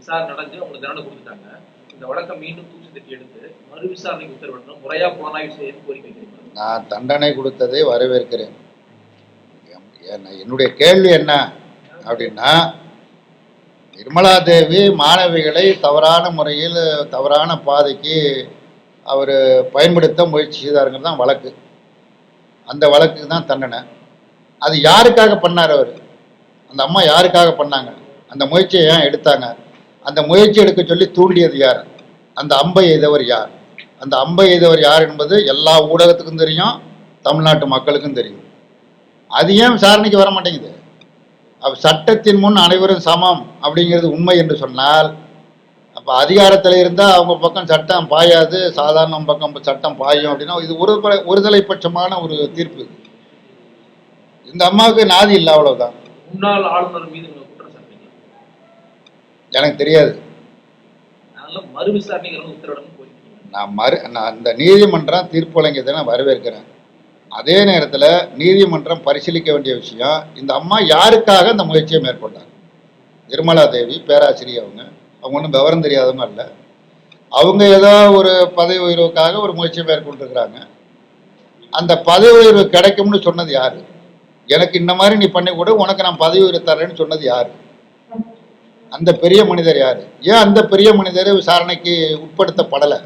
விசாரணை நடந்து அவங்களுக்கு தண்டனை கொடுத்துட்டாங்க. இந்த வழக்கை மீண்டும் தூசி தட்டி எடுத்து மறு விசாரணைக்கு உத்தரவிடணும். முறையா புலனாய்வு செய்யணும் கோரிக்கை வைக்கிறீங்க நான் தண்டனை கொடுத்ததை வரவேற்கிறேன். என்னுடைய கேள்வி என்ன அப்படின்னா நிர்மலா தேவி மாணவிகளை தவறான முறையில் தவறான பாதைக்கு அவர் பயன்படுத்த முயற்சி செய்தாருங்கிறது தான் வழக்கு. அந்த வழக்கு தான் தண்டனை. அது யாருக்காக பண்ணார் அவர்? அந்த அம்மா யாருக்காக பண்ணாங்க? அந்த முயற்சியை ஏன் எடுத்தாங்க? அந்த முயற்சி எடுக்க சொல்லி தூண்டியது யார்? அந்த அம்பை எய்தவர் யார்? அந்த அம்பை எய்தவர் யார் என்பது எல்லா ஊடகத்துக்கும் தெரியும் தமிழ்நாட்டு மக்களுக்கும் தெரியும். அது ஏன் விசாரணைக்கு வர மாட்டேங்குது? சட்டத்தின் முன் அனைவரும் சமம் அப்படிங்கிறது உண்மை என்று சொன்னால் அப்போ அதிகாரத்தில் இருந்தால் அவங்க பக்கம் சட்டம் பாயாது சாதாரண பக்கம் சட்டம் பாயும் அப்படின்னா இது ஒரு ஒருதலை பட்சமான ஒரு தீர்ப்பு இந்த அம்மாவுக்கு நாதி இல்லை அவ்வளவுதான். முன்னாள் ஆளுநர் மீது எனக்கு தெரியாது. நான் மறு நான் அந்த நீதிமன்றம் தீர்ப்பு வழங்கியதை நான் வரவேற்கிறேன். அதே நேரத்தில் நீதிமன்றம் பரிசீலிக்க வேண்டிய விஷயம் இந்த அம்மா யாருக்காக இந்த முயற்சியை மேற்கொண்டாங்க? நிர்மலா தேவி பேராசிரியர் அவங்க. அவங்க ஒன்றும் விவரம் தெரியாதவங்க அல்ல அவங்க ஏதோ ஒரு பதவி உயர்வுக்காக ஒரு முயற்சியை மேற்கொண்டிருக்கிறாங்க. அந்த பதவி உயர்வு கிடைக்கும்னு சொன்னது யாரு? எனக்கு இந்த மாதிரி நீ பண்ணி கூட உனக்கு நான் பதவி உயர்வு தரேன்னு சொன்னது யாரு? அந்த பெரிய மனிதர் யார்? ஏன் அந்த பெரிய மனிதர் விசாரணைக்கு உட்படுத்தப்படலை?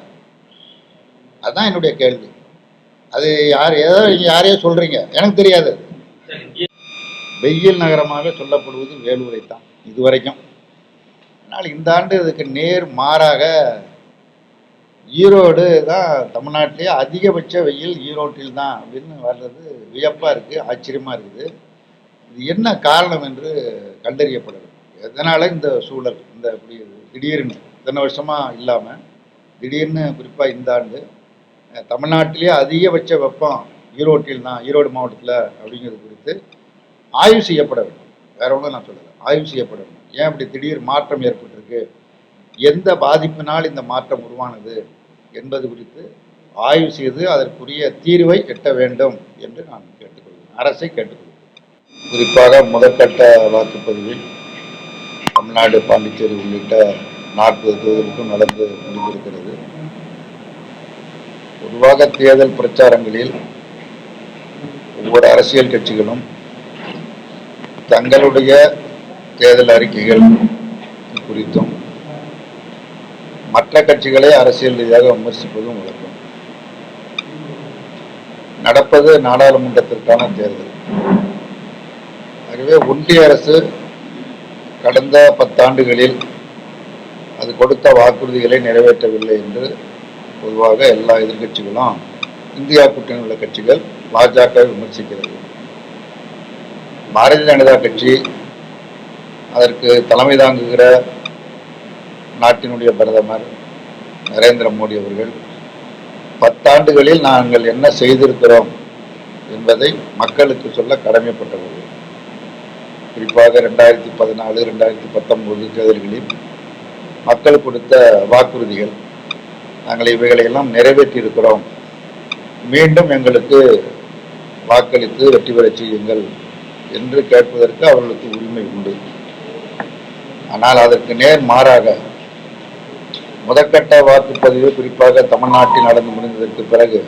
அதுதான் என்னுடைய கேள்வி. அது யார் ஏதோ நீங்கள் யாரையோ சொல்கிறீங்க எனக்கு தெரியாது. வெயில் நகரமாக சொல்லப்படுவது வேலூரை தான் இதுவரைக்கும். ஆனால் இந்த ஆண்டு இதுக்கு நேர் மாறாக ஈரோடு தான் தமிழ்நாட்டிலே அதிகபட்ச வெயில் ஈரோட்டில் தான் அப்படின்னு வர்றது வியப்பாக இருக்குது ஆச்சரியமாக இருக்குது. இது என்ன காரணம் என்று கண்டறியப்படவில்லை எதனால் இந்த சூழல் இந்த இப்படி திடீர்னு இத்தனை வருஷமாக இல்லாமல் திடீர்னு குறிப்பாக இந்த ஆண்டு தமிழ்நாட்டிலேயே அதிகபட்ச வெப்பம் ஈரோட்டில் தான் ஈரோடு மாவட்டத்தில் அப்படிங்கிறது குறித்து ஆய்வு செய்யப்பட வேண்டும். வேற ஒன்றும் நான் சொல்லலை. ஆய்வு செய்யப்பட வேண்டும். ஏன் இப்படி திடீர் மாற்றம் ஏற்பட்டிருக்கு? எந்த பாதிப்பினால் இந்த மாற்றம் உருவானது என்பது குறித்து ஆய்வு செய்து அதற்குரிய தீர்வை எட்ட வேண்டும் என்று நான் கேட்டுக்கொள்கிறேன். அரசை கேட்டுக்கொள்கிறேன். குறிப்பாக முதற்கட்ட வாக்குப்பதிவில் தமிழ்நாடு பாண்டிச்சேரி உள்ளிட்ட நாற்பது தொகுதிகளுக்கும் நடந்து முடிந்திருக்கிறது. பொதுவாக தேர்தல் பிரச்சாரங்களில் ஒவ்வொரு அரசியல் கட்சிகளும் தங்களுடைய தேர்தல் அறிக்கைகள் குறித்தும் மற்ற கட்சிகளை அரசியல் ரீதியாக விமர்சிப்பதும் வழக்கம். நடப்பது நாடாளுமன்றத்திற்கான தேர்தல். ஆகவே ஒன்றிய அரசு கடந்த பத்தாண்டுகளில் அது கொடுத்த வாக்குறுதிகளை நிறைவேற்றவில்லை என்று பொதுவாக எல்லா எதிர்க்கட்சிகளும் இந்தியா கூட்டணி உள்ள கட்சிகள் பாஜக விமர்சிக்கிறது. பாரதிய ஜனதா கட்சி அதற்கு தலைமை தாங்குகிற நாட்டினுடைய பிரதமர் நரேந்திர மோடி அவர்கள் பத்தாண்டுகளில் நாங்கள் என்ன செய்திருக்கிறோம் என்பதை மக்களுக்கு சொல்ல கடமைப்பட்டவர்கள். குறிப்பாக ரெண்டாயிரத்தி பதினாலு ரெண்டாயிரத்தி பத்தொன்பது தேர்தல்களில் மக்கள் கொடுத்த வாக்குறுதிகள். நாங்கள் இவைகளையெல்லாம் நிறைவேற்றியிருக்கிறோம். மீண்டும் எங்களுக்கு வாக்களித்து வெற்றி பெறச் செய்யுங்கள் என்று கேட்பதற்கு அவர்களுக்கு உரிமை உண்டு. ஆனால் அதற்கு நேர் மாறாக முதற்கட்ட வாக்குப்பதிவு குறிப்பாக தமிழ்நாட்டில் நடந்து முடிந்ததற்கு பிறகு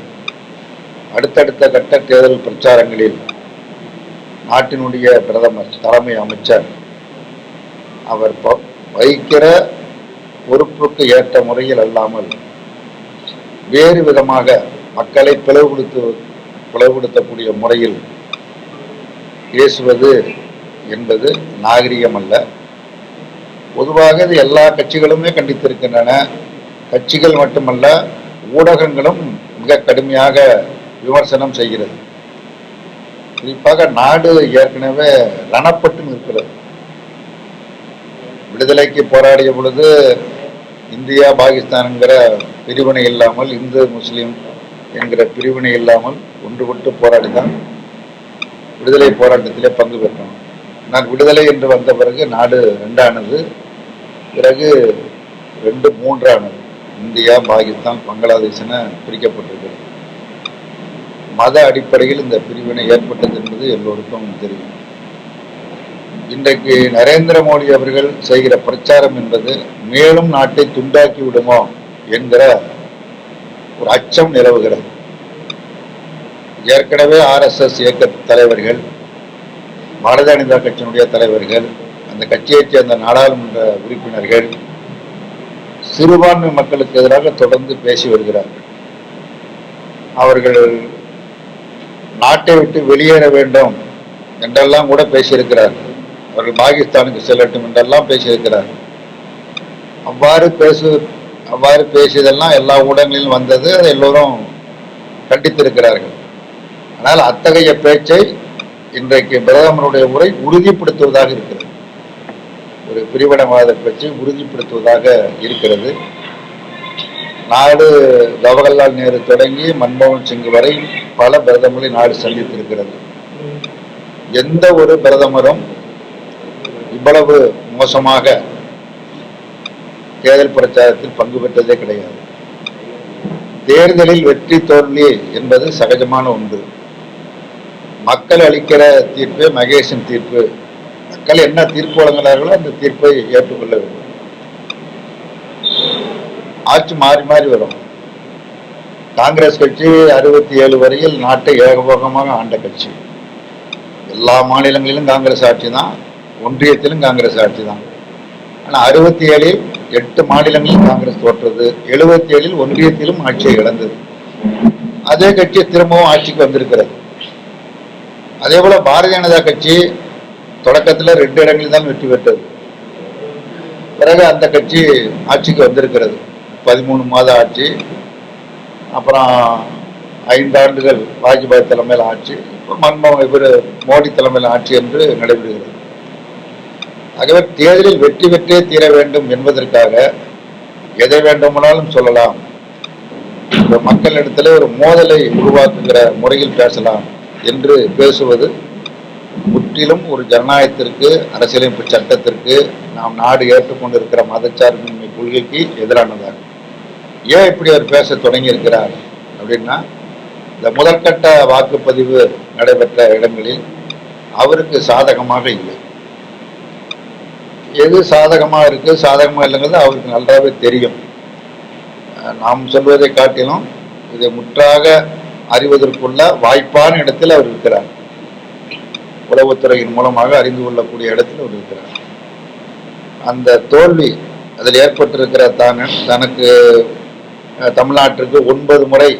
அடுத்தடுத்த கட்ட தேர்தல் பிரச்சாரங்களில் நாட்டினுடைய பிரதமர் தலைமை அமைச்சர். அவர் ப- வகிக்கிற பொறுப்புக்கு ஏற்ற முறையில் அல்லாமல் வேறு விதமாக மக்களை பிளவுபடுத்து பிளவுபடுத்தக்கூடிய முறையில் பேசுவது என்பது நாகரிகம் அல்ல பொதுவாக இது எல்லா கட்சிகளுமே கண்டித்திருக்கின்றன. கட்சிகள் மட்டுமல்ல ஊடகங்களும் மிக கடுமையாக விமர்சனம் செய்கிறது. குறிப்பாக நாடு ஏற்கனவே ரணப்பட்டு நிற்கிறது விடுதலைக்கு போராடிய பொழுது இந்தியா பாகிஸ்தான்ங்கிற பிரிவினை இல்லாமல் இந்து முஸ்லீம் என்கிற பிரிவினை இல்லாமல் ஒன்றுபட்டு போராடிதான் விடுதலை போராட்டத்திலே பங்கு பெற்றோம். நான் விடுதலை என்று வந்த பிறகு நாடு ரெண்டானது பிறகு ரெண்டு மூன்றானது. இந்தியா பாகிஸ்தான் பங்களாதேஷ் என பிரிக்கப்பட்டிருக்கிறது. மத அடிப்படையில் இந்த பிரிவினை ஏற்பட்டது என்பது எல்லோருக்கும் தெரியும். இன்றைக்கு நரேந்திர மோடி அவர்கள் செய்கிற பிரச்சாரம் என்பது மேலும் நாட்டை துண்டாக்கி விடுமோ என்கிற ஒரு அச்சம் நிலவுகிறது. ஏற்கனவே ஆர்எஸ்எஸ் இயக்க தலைவர்கள் பாரதிய ஜனதா கட்சியினுடைய தலைவர்கள் அந்த கட்சியைச் சேர்ந்த நாடாளுமன்ற உறுப்பினர்கள் சிறுபான்மை மக்களுக்கு எதிராக தொடர்ந்து பேசி வருகிறார்கள். அவர்கள் நாட்டை விட்டு வெளியேற வேண்டும் என்றெல்லாம் கூட பேசியிருக்கிறார்கள் அவர்கள் பாகிஸ்தானுக்கு செல்லட்டும் என்றெல்லாம் பேசியிருக்கிறார்கள் அவ்வாறு பேசு அவ்வாறு பேசியதெல்லாம் எல்லா ஊடகங்களிலும் வந்தது அதை எல்லோரும் கண்டித்திருக்கிறார்கள். ஆனால் அத்தகைய பேச்சை இன்றைக்கு பிரதமருடைய உரை உறுதிப்படுத்துவதாக இருக்கிறது. ஒரு பிரிவினவாத பேச்சை உறுதிப்படுத்துவதாக இருக்கிறது. நாடு ஜவஹர்லால் நேரு தொடங்கி மன்மோகன் சிங் வரை பல பிரதமர்களை நாடு சந்தித்திருக்கிறது. எந்த ஒரு பிரதமரும் இவ்வளவு மோசமாக தேர்தல் பிரச்சாரத்தில் பங்கு பெற்றதே கிடையாது. தேர்தலில் வெற்றி தோல்வி என்பது சகஜமான ஒன்று. மக்கள் அளிக்கிற தீர்ப்பு மகேஷன் தீர்ப்பு. மக்கள் என்ன தீர்ப்பு வழங்கினார்களோ அந்த தீர்ப்பை ஏற்றுக்கொள்ள வேண்டும். ஆட்சி மாறி மாறி வரும். காங்கிரஸ் கட்சி அறுபத்தி ஏழு வரையில் நாட்டை ஏகபோகமாக ஆண்ட கட்சி. எல்லா மாநிலங்களிலும் காங்கிரஸ் ஆட்சி தான். ஒன்றியத்திலும் காங்கிரஸ் ஆட்சி தான். ஆனால் அறுபத்தி ஏழில் எட்டு மாநிலங்களிலும் காங்கிரஸ் தோற்றது. எழுபத்தி ஏழில் ஒன்றியத்திலும் ஆட்சியை இழந்தது. அதே கட்சி திரும்பவும் ஆட்சிக்கு வந்திருக்கிறது. அதே போல பாரதிய ஜனதா கட்சி தொடக்கத்தில் ரெண்டு இடங்களில் தான் வெற்றி பெற்றது. பிறகு அந்த கட்சி ஆட்சிக்கு வந்திருக்கிறது. பதிமூணு மாத ஆட்சி அப்புறம் ஐந்து ஆண்டுகள் வாஜ்பாய் தலைமையில் ஆட்சி இப்போ மன்மோகன் இவர் மோடி தலைமையில் ஆட்சி என்று நடைபெறுகிறது. ஆகவே தேர்தலில் வெற்றி பெற்றே தீர வேண்டும் என்பதற்காக எதை வேண்டுமானாலும் சொல்லலாம். இந்த மக்களிடத்தில் ஒரு மோதலை உருவாக்குகிற முறையில் பேசலாம் என்று பேசுவது முற்றிலும் ஒரு ஜனநாயகத்திற்கு அரசியலமைப்பு சட்டத்திற்கு நாம் நாடு ஏற்றுக்கொண்டிருக்கிற மதச்சார்பின்மை கொள்கைக்கு எதிரானதாகும். ஏன் இப்படி அவர் பேச தொடங்கி இருக்கிறார் அப்படின்னா இந்த முதற்கட்ட வாக்குப்பதிவு நடைபெற்ற இடங்களில் அவருக்கு சாதகமாக இல்லை. எது சாதகமாக இருக்கு சாதகமாக இல்லைங்கிறது அவருக்கு நல்லாவே தெரியும். நாம் சொல்வதை காட்டிலும் இதை முற்றாக அறிவதற்குள்ள வாய்ப்பான இடத்தில் அவர் இருக்கிறார். உளவுத்துறையின் மூலமாக அறிந்து கொள்ளக்கூடிய இடத்தில் அவர் இருக்கிறார். அந்த தோல்வி அதில் ஏற்பட்டிருக்கிற தான தனக்கு தமிழ்நாட்டிற்கு ஒன்பது முறை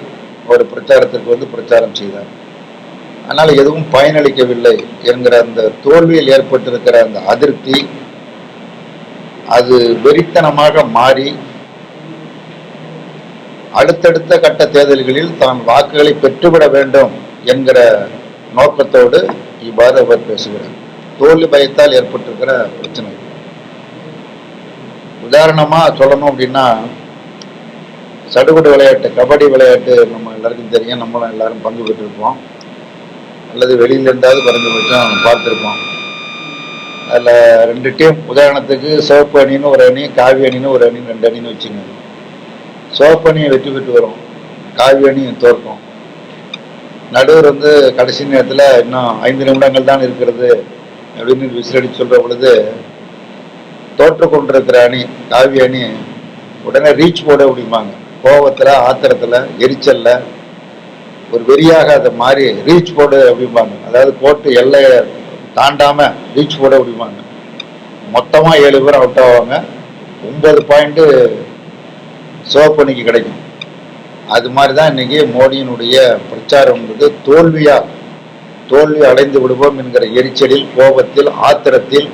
ஒரு பிரச்சாரத்திற்கு வந்து பிரச்சாரம் செய்தார். ஆனால் எதுவும் பயனளிக்கவில்லை என்கிற அந்த தோல்வியில் ஏற்பட்டிருக்கிற அந்த அதிருப்தி அது வெறித்தனமாக மாறி அடுத்தடுத்த கட்ட தேர்தல்களில் தான் வாக்குகளை பெற்றுவிட வேண்டும் என்கிற நோக்கத்தோடு இவ்வாறு அவர் பேசுகிறார். தோல்வி பயத்தால் ஏற்பட்டிருக்கிற பிரச்சனை. உதாரணமா சொல்லணும் அப்படின்னா சடுகுடு விளையாட்டு கபடி விளையாட்டு நம்ம எல்லாருக்கும் தெரியும். நம்மளும் எல்லாரும் பங்கு பெற்றிருப்போம். அல்லது வெளியில இருந்தாவது குறைஞ்சபட்சம் பார்த்துருப்போம். அதில் ரெண்டு டீம் உதாரணத்துக்கு சிவப்பு அணின்னு ஒரு அணி காவி அணின்னு ஒரு அணி ரெண்டு அணின்னு வச்சுங்க சிவப்பு அணியை வெற்றி பெற்று வரும். காவி அணி தோற்கும். நடுவர் வந்து கடைசி நேரத்தில் இன்னும் ஐந்து நிமிடங்கள் தான் இருக்கிறது அப்படின்னு விசிலடிச்சு சொல்கிற பொழுது தோற்று கொண்டிருக்கிற அணி காவி அணி உடனே ரீச் போட முடியுமாங்க. கோபத்தில் ஆத்திரத்தில் எரிச்சல்ல ஒரு வெறியாக அதை மாறி ரீச் போடு அப்படிம்பாங்க. அதாவது போட்டு எல்லையை தாண்டாம ரீச் போட அப்படிம்பாங்க. மொத்தமாக ஏழு பேர் அவுட் ஆவாங்க. ஒன்பது பாயிண்ட்டு சிவப்பணிக்கு கிடைக்கும். அது மாதிரி தான் இன்னைக்கு மோடியினுடைய பிரச்சாரம்ன்றது தோல்வியா தோல்வி அடைந்து விடுவோம் என்கிற எரிச்சலில் கோபத்தில் ஆத்திரத்தில்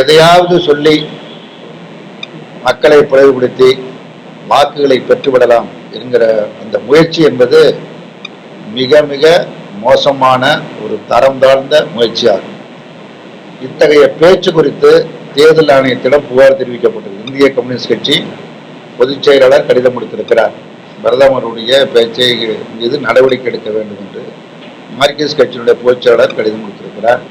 எதையாவது சொல்லி மக்களை பிளவுபடுத்தி வாக்குகளை பெற்றுவிடலாம் என்கிற அந்த முயற்சி என்பது மிக மிக மோசமான ஒரு தரம் தாழ்ந்த முயற்சியாகும். இத்தகைய பேச்சு குறித்து தேர்தல் ஆணையத்திடம் புகார் தெரிவிக்கப்பட்டது. இந்திய கம்யூனிஸ்ட் கட்சி பொதுச் செயலாளர் கடிதம் கொடுத்திருக்கிறார். பிரதமருடைய பேச்சை மீது நடவடிக்கை எடுக்க வேண்டும் என்று மார்க்சிஸ்ட் கட்சியினுடைய பொதுச் செயலாளர் கடிதம் கொடுத்திருக்கிறார்.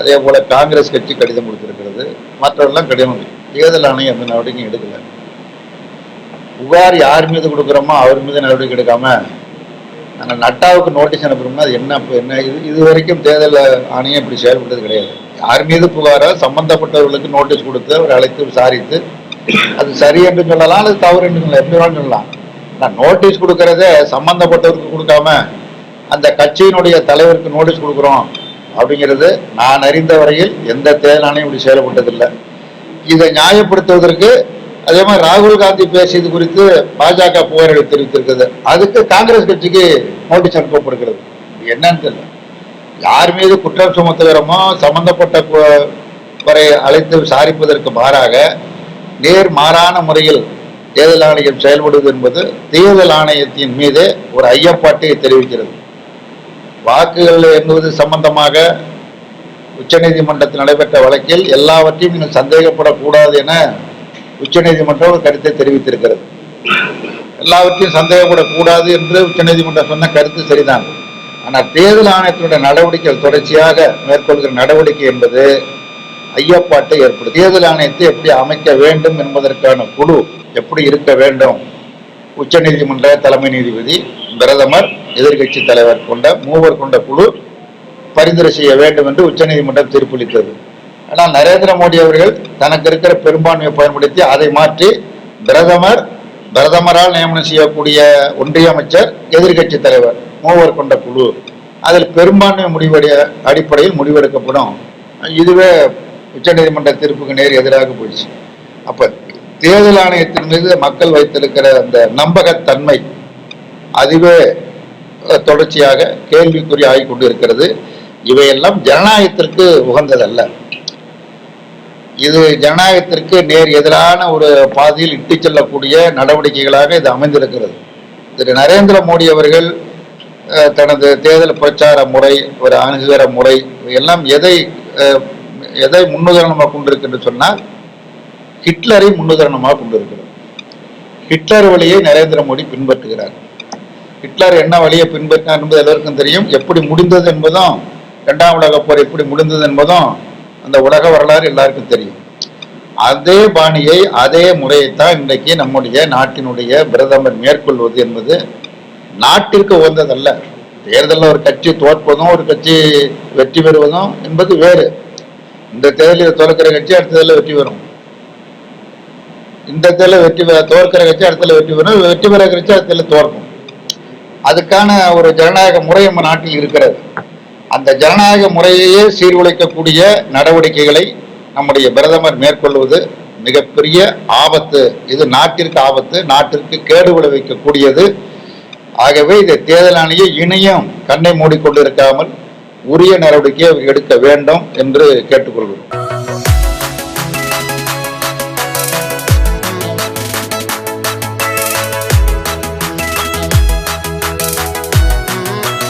அதே போல காங்கிரஸ் கட்சி கடிதம் கொடுத்திருக்கிறது. மற்றவெல்லாம் கடிதம் தேர்தல் ஆணையம் எந்த நடவடிக்கையும் எடுக்கலை. புகார் யார் மீது கொடுக்குறோமோ அவர் மீது நடவடிக்கை எடுக்காம நாங்கள் நட்டாவுக்கு நோட்டீஸ் அனுப்புறோம்னா அது என்ன இப்ப என்ன? இது இது வரைக்கும் தேர்தல் ஆணையம் இப்படி செயல்பட்டது கிடையாது. யார் மீது புகாரோ சம்பந்தப்பட்டவர்களுக்கு நோட்டீஸ் கொடுத்து அவர் அழைத்து விசாரித்து அது சரி என்று சொல்லலாம் அல்லது தவறு என்று சொல்லலாம் எப்படி வேணாலும் சொல்லலாம். நான் நோட்டீஸ் கொடுக்கறதே சம்பந்தப்பட்டவருக்கு கொடுக்காம அந்த கட்சியினுடைய தலைவருக்கு நோட்டீஸ் கொடுக்குறோம் அப்படிங்கிறது நான் அறிந்த வரையில் எந்த தேர்தல் ஆணையம் இப்படி செயல்பட்டதில்லை. இதை நியாயப்படுத்துவதற்கு அதே மாதிரி ராகுல் காந்தி பேசியது குறித்து பாஜக புகார்கள் தெரிவித்திருக்கிறது. அதுக்கு காங்கிரஸ் கட்சிக்கு நோட்டீஸ் அனுப்பப்படுகிறது. என்னன்னு தெரியல. யார் மீது குற்றம் சுமத்துகிறோமோ சம்பந்தப்பட்ட வரை அழைத்து விசாரிப்பதற்கு மாறாக நேர் மாறான முறையில் தேர்தல் ஆணையம் செயல்படுவது என்பது தேர்தல் ஆணையத்தின் மீது ஒரு ஐயப்பாட்டை தெரிவிக்கிறது. வாக்குகள் என்பது சம்பந்தமாக உச்சநீதிமன்றத்தில் நடைபெற்ற வழக்கில் எல்லாவற்றையும் நீங்கள் சந்தேகப்படக்கூடாது என உச்சநீதிமன்றம் ஒரு கருத்தை தெரிவித்திருக்கிறது. எல்லாவற்றையும் சந்தேகப்படக்கூடாது என்று உச்சநீதிமன்றம் சொன்ன கருத்து சரிதான். ஆனால் தேர்தல் ஆணையத்தினுடைய நடவடிக்கைகள் தொடர்ச்சியாக மேற்கொள்கிற நடவடிக்கை என்பது ஐயப்பாட்டை ஏற்படும் தேர்தல் ஆணையத்தை எப்படி அமைக்க வேண்டும் என்பதற்கான குழு எப்படி இருக்க வேண்டும்? உச்சநீதிமன்ற தலைமை நீதிபதி பிரதமர் எதிர்கட்சி தலைவர் கொண்ட மூவர் கொண்ட குழு பரிந்துரை செய்ய வேண்டும் என்று உச்சநீதிமன்றம் தீர்ப்பளித்தது. ஆனால் நரேந்திர மோடி அவர்கள் தனக்கு இருக்கிற பெரும்பான்மையை பயன்படுத்தி அதை மாற்றி பிரதமர் பிரதமரால் நியமனம் செய்யக்கூடிய ஒன்றிய அமைச்சர் எதிர்க்கட்சி தலைவர் மூவர் கொண்ட குழு. அதில் பெரும்பான்மை முடிவடைய அடிப்படையில் முடிவெடுக்கப்படும். இதுவே உச்சநீதிமன்ற தீர்ப்புக்கு நேர் எதிராக போயிடுச்சு. அப்ப தேர்தல் ஆணையத்தின் மீது மக்கள் வைத்திருக்கிற அந்த நம்பகத்தன்மை அதுவே தொடர்ச்சியாக கேள்விக்குறி ஆகிக்கொண்டு கொண்டிருக்கிறது இவையெல்லாம் ஜனநாயகத்திற்கு உகந்ததல்ல. இது ஜனநாயகத்திற்கு நேர் எதிரான ஒரு பாதையில் இட்டு செல்லக்கூடிய நடவடிக்கைகளாக இது அமைந்திருக்கிறது. திரு நரேந்திர மோடி அவர்கள் தனது தேர்தல் பிரச்சார முறை ஒரு அணுகுகிற முறை எல்லாம் எதை எதை முன்னுதாரணமாக கொண்டிருக்கின்ற சொன்னால் ஹிட்லரை முன்னுதாரணமாக கொண்டிருக்கிறது. ஹிட்லர் வழியை நரேந்திர மோடி பின்பற்றுகிறார். ஹிட்லர் என்ன வழியை பின்பற்றினார் என்பது எல்லோருக்கும் தெரியும். எப்படி முடிந்தது என்பதும் இரண்டாம் உலக போர் எப்படி முடிந்தது என்பதும் அந்த உலக வரலாறு எல்லாருக்கும் தெரியும். அதே பாணியை அதே முறையைத்தான் இன்றைக்கு நம்முடைய நாட்டினுடைய பிரதமர் மேற்கொள்வது என்பது நாட்டிற்கு உகந்ததல்ல. தேர்தலில் ஒரு கட்சி தோற்பதும் ஒரு கட்சி வெற்றி பெறுவதும் என்பது வேறு. இந்த தேர்தலில் தோற்கிற கட்சி அடுத்த தேர்தலில் வெற்றி பெறும். இந்த தேர்தலில் வெற்றி பெற தோற்கிற கட்சி அடுத்த வெற்றி பெறும் வெற்றி பெற கட்சி அடுத்த தோற்கும். அதுக்கான ஒரு ஜனநாயக முறை நம்ம நாட்டில் இருக்கிறது. அந்த ஜனநாயக முறையையே சீர்குலைக்கக்கூடிய நடவடிக்கைகளை நம்முடைய பிரதமர் மேற்கொள்வது மிகப்பெரிய ஆபத்து. இது நாட்டிற்கு ஆபத்து நாட்டிற்கு கேடு விளைவிக்கக்கூடியது. ஆகவே இதை தேர்தல் ஆணையம் இனியும் கண்ணை மூடிக்கொண்டிருக்காமல் உரிய நடவடிக்கையை எடுக்க வேண்டும் என்று கேட்டுக்கொள்கிறோம்.